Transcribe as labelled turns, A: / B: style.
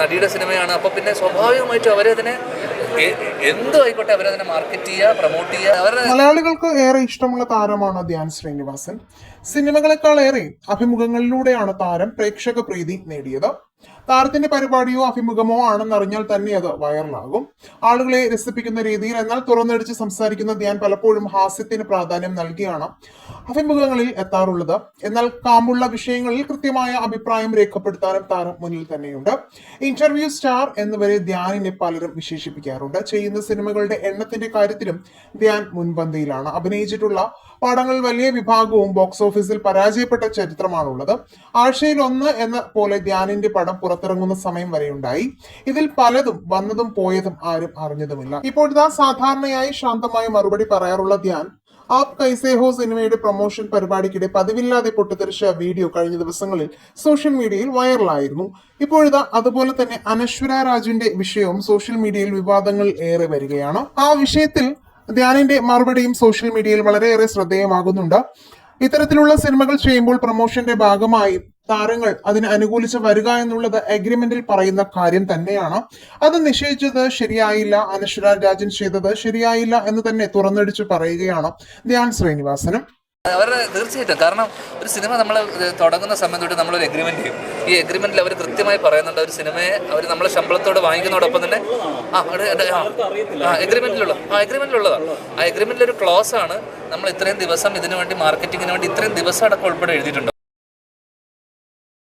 A: നടിയുടെ സിനിമയാണ്. അപ്പോൾ പിന്നെ സ്വാഭാവികമായിട്ടും അവരതിനെ എന്തും ആയിക്കോട്ടെ അവരതിനെ മാർക്കറ്റ് ചെയ്യുക പ്രൊമോട്ട് ചെയ്യുക
B: മലയാളികൾക്ക് ഏറെ ഇഷ്ടമുള്ള താരമാണ് ധ്യാൻ ശ്രീനിവാസൻ? സിനിമകളെക്കാൾ ഏറെ അഭിമുഖങ്ങളിലൂടെയാണ് താരം പ്രേക്ഷക പ്രീതി നേടിയത്. താരത്തിന്റെ പരിപാടിയോ അഭിമുഖമോ ആണെന്നറിഞ്ഞാൽ തന്നെ അത് വൈറലാകും. ആളുകളെ രസിപ്പിക്കുന്ന രീതിയിൽ എന്നാൽ തുറന്നടിച്ച് സംസാരിക്കുന്ന ധ്യാൻ പലപ്പോഴും ഹാസ്യത്തിന് പ്രാധാന്യം നൽകിയാണ് അഭിമുഖങ്ങളിൽ എത്താറുള്ളത്. എന്നാൽ കാമ്പുള്ള വിഷയങ്ങളിൽ കൃത്യമായ അഭിപ്രായം രേഖപ്പെടുത്താനും താരം മുന്നിൽ തന്നെയുണ്ട്. ഇന്റർവ്യൂ സ്റ്റാർ എന്നിവരെ ധ്യാനിനെ പലരും വിശേഷിപ്പിക്കാറുണ്ട്. ചെയ്യുന്ന സിനിമകളുടെ എണ്ണത്തിന്റെ കാര്യത്തിലും ധ്യാൻ മുൻപന്തിയിലാണ്. അഭിനയിച്ചിട്ടുള്ള പടങ്ങൾ വലിയ വിഭാഗവും ബോക്സ് ഓഫീസിൽ പരാജയപ്പെട്ട ചരിത്രമാണുള്ളത്. ആഴ്ചയിൽ ഒന്ന് എന്ന പോലെ ധ്യാനിന്റെ പടം പുറത്തിറങ്ങുന്ന സമയം വരെയുണ്ടായി ഇതിൽ പലതും വന്നതും പോയതും ആരും അറിഞ്ഞതുമില്ല. ഇപ്പോഴിതാ സാധാരണയായി ശാന്തമായി മറുപടി പറയാറുള്ള ധ്യാൻ ആപ് കൈസേഹോ സിനിമയുടെ പ്രൊമോഷൻ പരിപാടിക്കിടെ പതിവില്ലാതെ പൊട്ടിത്തെറിച്ച വീഡിയോ കഴിഞ്ഞ ദിവസങ്ങളിൽ സോഷ്യൽ മീഡിയയിൽ വൈറലായിരുന്നു ഇപ്പോഴിതാ അതുപോലെ തന്നെ അനശ്വര രാജുവിന്റെ വിഷയവും സോഷ്യൽ മീഡിയയിൽ വിവാദങ്ങൾ ഏറെ വരികയാണ്. ആ വിഷയത്തിൽ ധ്യാനിന്റെ മറുപടിയും സോഷ്യൽ മീഡിയയിൽ വളരെയേറെ ശ്രദ്ധേയമാകുന്നുണ്ട്. ഇത്തരത്തിലുള്ള സിനിമകൾ ചെയ്യുമ്പോൾ പ്രൊമോഷന്റെ ഭാഗമായി താരങ്ങൾ അതിന് അനുകൂലിച്ച് വരിക എന്നുള്ളത് അഗ്രിമെന്റിൽ പറയുന്ന കാര്യം തന്നെയാണ്. അത് നിശ്ചയിച്ചത് ശരിയായില്ല അനശ്വര രാജൻ ചെയ്തത് ശരിയായില്ല എന്ന് തന്നെ തുറന്നടിച്ച് പറയുകയാണ് ധ്യാൻ ശ്രീനിവാസനും.
A: അവരുടെ തീർച്ചയായിട്ടും കാരണം ഒരു സിനിമ നമ്മൾ തുടങ്ങുന്ന സമയം തൊട്ട് നമ്മളൊരു എഗ്രിമെന്റ് ചെയ്യും. ഈ എഗ്രിമെന്റിൽ അവർ കൃത്യമായി പറയുന്നുണ്ട് ഒരു സിനിമയെ അവർ നമ്മളെ ശമ്പളത്തോടെ വാങ്ങിക്കുന്നതോടൊപ്പം തന്നെ ആ ആ, എഗ്രിമെന്റിലുള്ള ആ എഗ്രിമെന്റിലുള്ളതാണ് ആ എഗ്രിമെന്റിൽ ഒരു ക്ലോസ് ആണ്. നമ്മൾ ഇത്രയും ദിവസം ഇതിനു വേണ്ടി മാർക്കറ്റിങ്ങിന് വേണ്ടി ഇത്രയും ദിവസം അടക്കം ഉൾപ്പെടെ എഴുതിയിട്ടുണ്ട്.